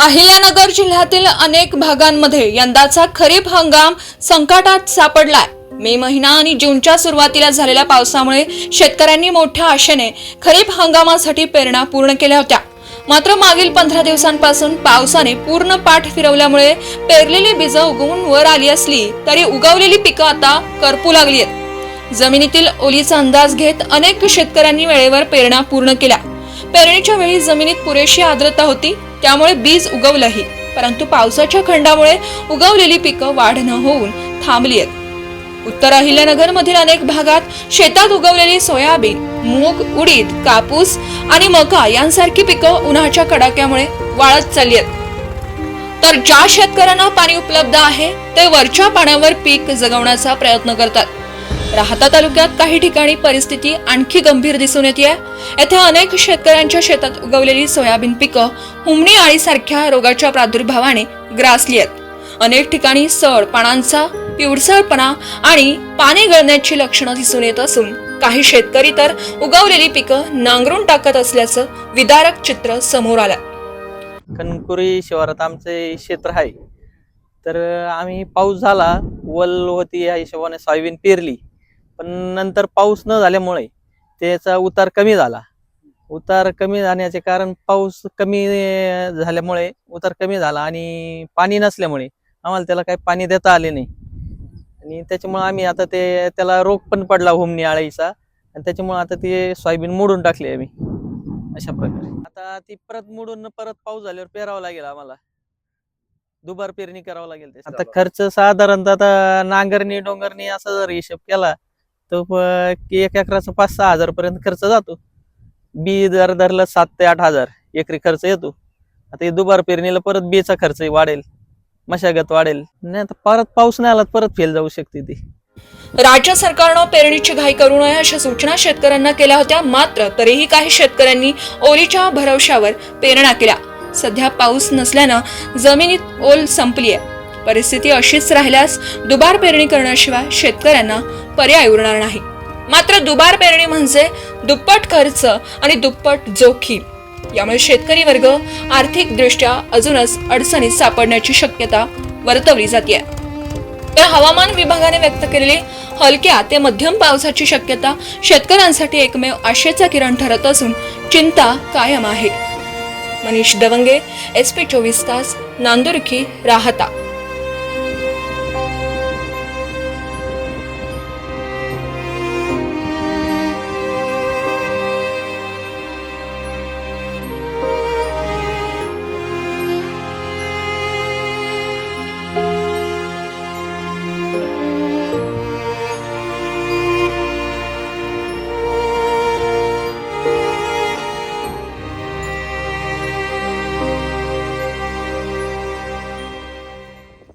अहिल्यानगर जिल्ह्यातील अनेक भागांमध्ये यंदाचा खरीप हंगाम संकटात सापडलाय. मे महिना आणि जूनच्या सुरुवातीला झालेल्या पावसामुळे शेतकऱ्यांनी मोठ्या आशेने खरीप हंगामासाठी पेरणा पूर्ण केल्या होत्या. मात्र मागील पंधरा दिवसांपासून पावसाने पूर्ण पाठ फिरवल्यामुळे पेरलेली बीजं उगवून वर आली असली तरी उगवलेली पिकं आता करपू लागली आहेत जमिनीतील ओलीचा अंदाज घेत अनेक शेतकऱ्यांनी वेळेवर पेरण्या पूर्ण केल्या. पेरणीच्या वेळी जमिनीत पुरेशी आर्द्रता होती त्यामुळे बीज उगवलंही. परंतु पावसाच्या खंडामुळे उगवलेली पिकं वाढ न होऊन थांबली आहेत. उत्तर अहिल्यानगर मधील अनेक भागात शेतात उगवलेली सोयाबीन मूग उडीद कापूस आणि मका यांसारखी पिकं उन्हाच्या कडाक्यामुळे वाळत चालली आहेत. तर ज्या शेतकऱ्यांना पाणी उपलब्ध आहे ते वरच्या पाण्यावर पीक जगवण्याचा प्रयत्न करतात. राहता तालुक्यात काही ठिकाणी परिस्थिती आणखी गंभीर दिसून येते येथे अनेक शेतकऱ्यांच्या शेतात उगवलेली सोयाबीन पिकं हुमणी आळीसारख्या रोगाच्या प्रादुर्भावाने ग्रासली आहेत. अनेक ठिकाणी सड पानांचा पिवळसरपणा आणि पाने गळण्याची लक्षणं दिसून येत असून काही शेतकरी तर उगवलेली पिकं नांगरून टाकत असल्याचं विदारक चित्र समोर आलं. कणकुरी शिवारात आमचे क्षेत्र आहे. तर आम्ही पाऊस झाला वल होती या हिशोबाने सोयाबीन पेरली. पण नंतर पाऊस न झाल्यामुळे त्याचा उतार कमी झाला. उतार कमी जाण्याचे कारण पाऊस कमी झाल्यामुळे उतार कमी झाला आणि पाणी नसल्यामुळे आम्हाला त्याला काही पाणी देता आले नाही. आणि त्याच्यामुळे आम्ही आता ते त्याला रोग पण पडला हुमणी आळीचा. आणि त्याच्यामुळे आता ते सोयाबीन मोडून टाकली आम्ही. अशा प्रकारे. आता ती परत मोडून परत पाऊस झाल्यावर पेरावं लागेल आम्हाला. दुबार पेरणी करावं लागेल आता खर्च साधारणतः आता नांगरणी डोंगरणी असा जर हिशोब केला तर एक एकराचा पाच सहा हजार पर्यंत खर्च जातो. बी दर धरलं सात ते आठ हजार एकरी खर्च येतो. आता हे दुबार पेरणीला परत बीचा खर्च वाढेल. मशागत वाढेल. नाही तर परत पाऊस नाही आला तर परत फेल जाऊ शकते ती. राज्य सरकारनं पेरणीची घाई करू नये अशा सूचना शेतकऱ्यांना केल्या होत्या. मात्र तरीही काही शेतकऱ्यांनी ओलीच्या भरवशावर पेरण्या केल्या. सध्या पाऊस नसल्यानं जमिनीत ओल संपली आहे परिस्थिती अशीच राहिल्यास दुबार पेरणी करण्याशिवाय शेतकऱ्यांना पर्याय उरणार नाही. मात्र दुबार पेरणी म्हणजे दुप्पट खर्च आणि दुप्पट जोखीम. यामुळे शेतकरी वर्ग आर्थिकदृष्ट्या अजूनच अडचणीत सापडण्याची शक्यता वर्तवली जाते तर हवामान विभागाने व्यक्त केलेली हलक्या ते मध्यम पावसाची शक्यता शेतकऱ्यांसाठी एकमेव आशेचा किरण ठरत असून चिंता कायम आहे. मनीष दवंगे एस पी चोवीस तास नांदुरकी राहता.